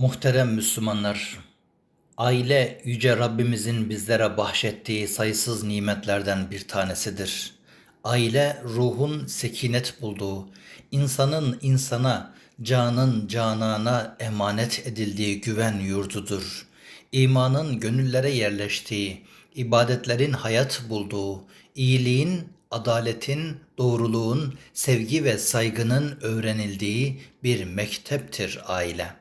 Muhterem Müslümanlar, aile yüce Rabbimizin bizlere bahşettiği sayısız nimetlerden bir tanesidir. Aile ruhun sekinet bulduğu, insanın insana, canın canana emanet edildiği güven yurdudur. İmanın gönüllere yerleştiği, ibadetlerin hayat bulduğu, iyiliğin, adaletin, doğruluğun, sevgi ve saygının öğrenildiği bir mekteptir aile.''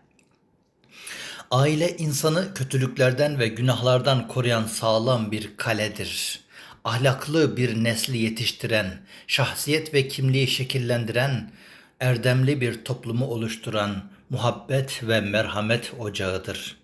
Aile insanı kötülüklerden ve günahlardan koruyan sağlam bir kaledir. Ahlaklı bir nesli yetiştiren, şahsiyet ve kimliği şekillendiren, erdemli bir toplumu oluşturan muhabbet ve merhamet ocağıdır.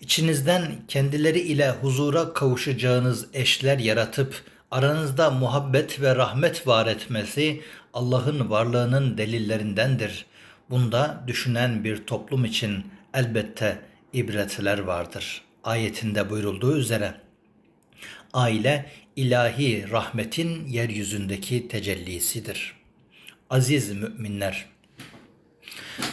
İçinizden kendileri ile huzura kavuşacağınız eşler yaratıp aranızda muhabbet ve rahmet var etmesi Allah'ın varlığının delillerindendir. Bunda düşünen bir toplum için elbette ibretler vardır. Ayetinde buyurulduğu üzere aile ilahi rahmetin yeryüzündeki tecellisidir. Aziz müminler,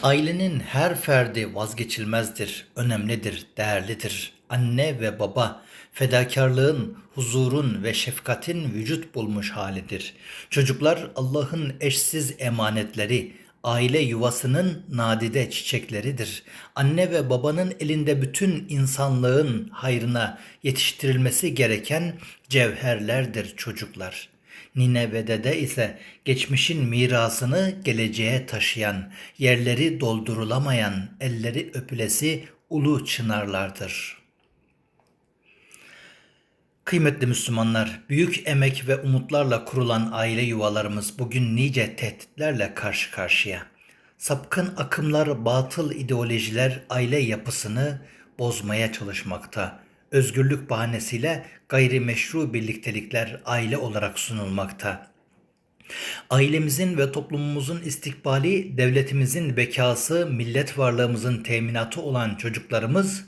ailenin her ferdi vazgeçilmezdir, önemlidir, değerlidir. Anne ve baba fedakarlığın, huzurun ve şefkatin vücut bulmuş halidir. Çocuklar Allah'ın eşsiz emanetleri, aile yuvasının nadide çiçekleridir. Anne ve babanın elinde bütün insanlığın hayrına yetiştirilmesi gereken cevherlerdir çocuklar. Nine ve dede ise geçmişin mirasını geleceğe taşıyan, yerleri doldurulamayan, elleri öpülesi ulu çınarlardır.'' Kıymetli Müslümanlar, büyük emek ve umutlarla kurulan aile yuvalarımız bugün nice tehditlerle karşı karşıya. Sapkın akımlar, batıl ideolojiler aile yapısını bozmaya çalışmakta. Özgürlük bahanesiyle gayrimeşru birliktelikler aile olarak sunulmakta. Ailemizin ve toplumumuzun istikbali, devletimizin bekası, millet varlığımızın teminatı olan çocuklarımız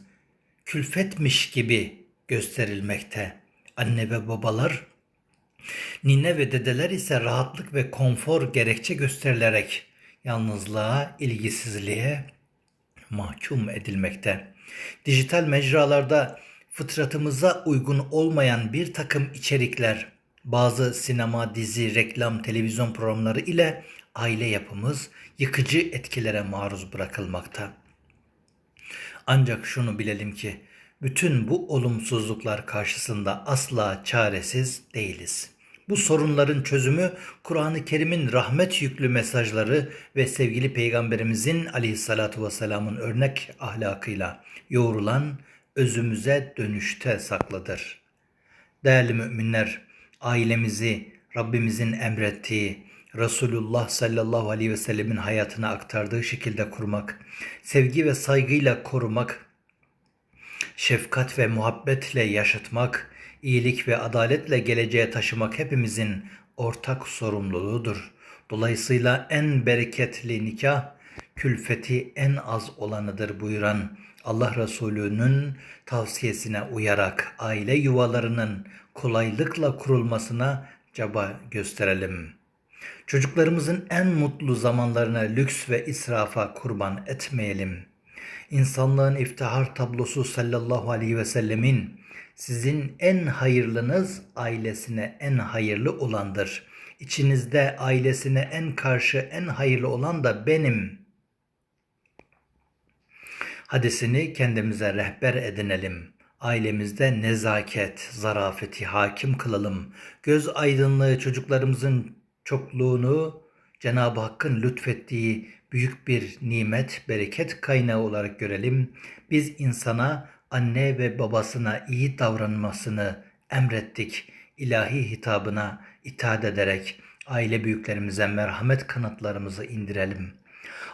külfetmiş gibi gösterilmekte anne ve babalar, nine ve dedeler ise rahatlık ve konfor gerekçe gösterilerek yalnızlığa, ilgisizliğe mahkum edilmekte. Dijital mecralarda fıtratımıza uygun olmayan bir takım içerikler, bazı sinema, dizi, reklam, televizyon programları ile aile yapımız yıkıcı etkilere maruz bırakılmakta. Ancak şunu bilelim ki bütün bu olumsuzluklar karşısında asla çaresiz değiliz. Bu sorunların çözümü Kur'an-ı Kerim'in rahmet yüklü mesajları ve sevgili Peygamberimizin aleyhissalatu vesselamın örnek ahlakıyla yoğrulan özümüze dönüşte saklıdır. Değerli müminler, ailemizi Rabbimizin emrettiği, Resulullah sallallahu aleyhi ve sellemin hayatına aktardığı şekilde kurmak, sevgi ve saygıyla korumak, şefkat ve muhabbetle yaşatmak, iyilik ve adaletle geleceğe taşımak hepimizin ortak sorumluluğudur. Dolayısıyla en bereketli nikah, külfeti en az olanıdır buyuran Allah Resulü'nün tavsiyesine uyarak aile yuvalarının kolaylıkla kurulmasına çaba gösterelim. Çocuklarımızın en mutlu zamanlarını lüks ve israfa kurban etmeyelim.'' İnsanlığın iftihar tablosu sallallahu aleyhi ve sellemin sizin en hayırlınız ailesine en hayırlı olandır. İçinizde ailesine en karşı en hayırlı olan da benim. Hadisini kendimize rehber edinelim. Ailemizde nezaket, zarafeti hakim kılalım. Göz aydınlığı çocuklarımızın çokluğunu Cenab-ı Hakk'ın lütfettiği büyük bir nimet, bereket kaynağı olarak görelim. Biz insana, anne ve babasına iyi davranmasını emrettik. İlahi hitabına itaat ederek aile büyüklerimize merhamet kanatlarımızı indirelim.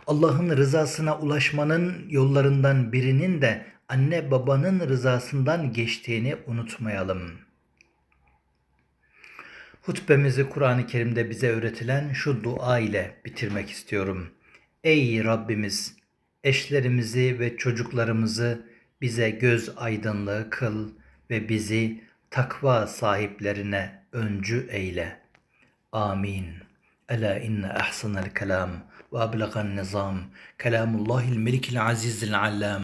Allah'ın rızasına ulaşmanın yollarından birinin de anne babanın rızasından geçtiğini unutmayalım.'' Hutbemizi Kur'an-ı Kerim'de bize öğretilen şu dua ile bitirmek istiyorum. Ey Rabbimiz, eşlerimizi ve çocuklarımızı bize göz aydınlığı kıl ve bizi takva sahiplerine öncü eyle. Amin. Ela inne ahsanel kelam ve ablagan nizam kelamullahil melikil azizil allam